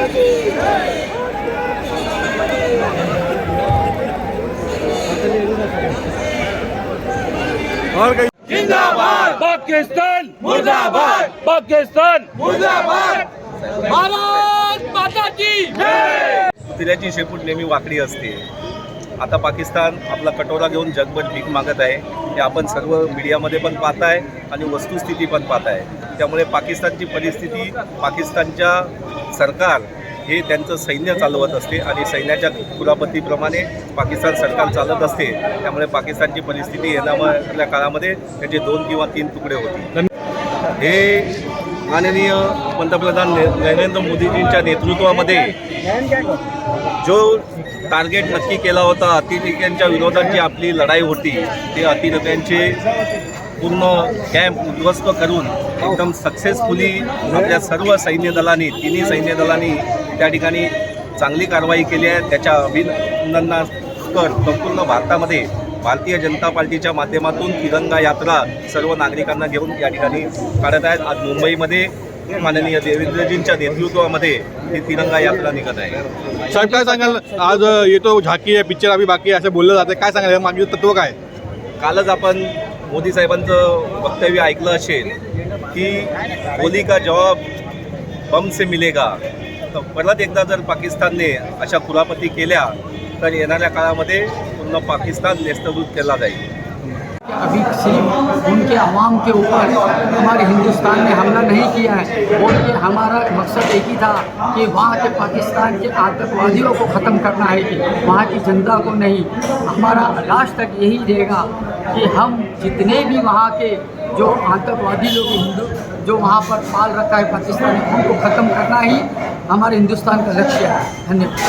और कहीं जिंदाबाद। पाकिस्तान। मुर्दाबाद। पाकिस्तान। मुर्दाबाद। भारत माता की शेपूट नेहमी वाकडी असते. आता पाकिस्तान आपला कटोरा घेऊन जगभर भीक मागत आहे. हे आपण सर्व मीडियामध्ये पण पाहताय आणि वस्तुस्थिती पण पाहताय. त्यामुळे पाकिस्तानची परिस्थिती पाकिस्तानच्या सरकार हे त्यांचं सैन्य चालवत असते आणि सैन्याच्या कुरापतीप्रमाणे पाकिस्तान सरकार चालत असते. त्यामुळे पाकिस्तानची परिस्थिती येणाऱ्या काळामध्ये त्याचे दोन किंवा तीन तुकडे होते हे माननीय पंतप्रधान नरेंद्र मोदीजींच्या नेतृत्वामध्ये जो टार्गेट नक्की केला होता अतिरेक्यांच्या विरोधात जी आपली लढाई होती ते अतिरेक्यांचे पूर्ण कॅम्प उद्ध्वस्त करून एकदम सक्सेसफुली आपल्या सर्व सैन्य दलांनी तिन्ही सैन्य दलांनी त्या ठिकाणी चांगली कारवाई केली आहे. त्याच्या अभिनंदनास्कर संपूर्ण भारतामध्ये भारतीय जनता पार्टीच्या माध्यमातून तिरंगा यात्रा सर्व नागरिकांना घेऊन या ठिकाणी काढत आहेत. आज मुंबईमध्ये माननीय देवेंद्रजींच्या नेतृत्वामध्ये ही तिरंगा यात्रा निघत आहे. साहेब काय सांगाल? आज येतो झाकी आहे पिक्चर अभि बाकी असं बोललं जातं काय सांगाल? मागील तत्व काय? कालच आपण मोदी साहेबांचं वक्तव्य ऐकलं असेल की होली का जवाब बम से मिलेगा? तर परत एकदा जर पाकिस्तानने अशा कुरापती केल्या तर येणाऱ्या काळामध्ये पूर्ण पाकिस्तान नेस्तभूत केला जाईल. अभी सिर्फ़ उनके आवाम के ऊपर हमारे हिंदुस्तान ने हमला नहीं किया है? और ये हमारा मकसद एक ही था कि वहाँ के पाकिस्तान के आतंकवादियों को ख़त्म करना है कि वहाँ की जनता को नहीं। हमारा लास्ट तक यही रहेगा कि हम जितने भी वहाँ के जो आतंकवादी लोग हिंदू, जो वहाँ पर पाल रखा है पाकिस्तान, उनको ख़त्म करना ही हमारे हिंदुस्तान का लक्ष्य है। धन्यवाद।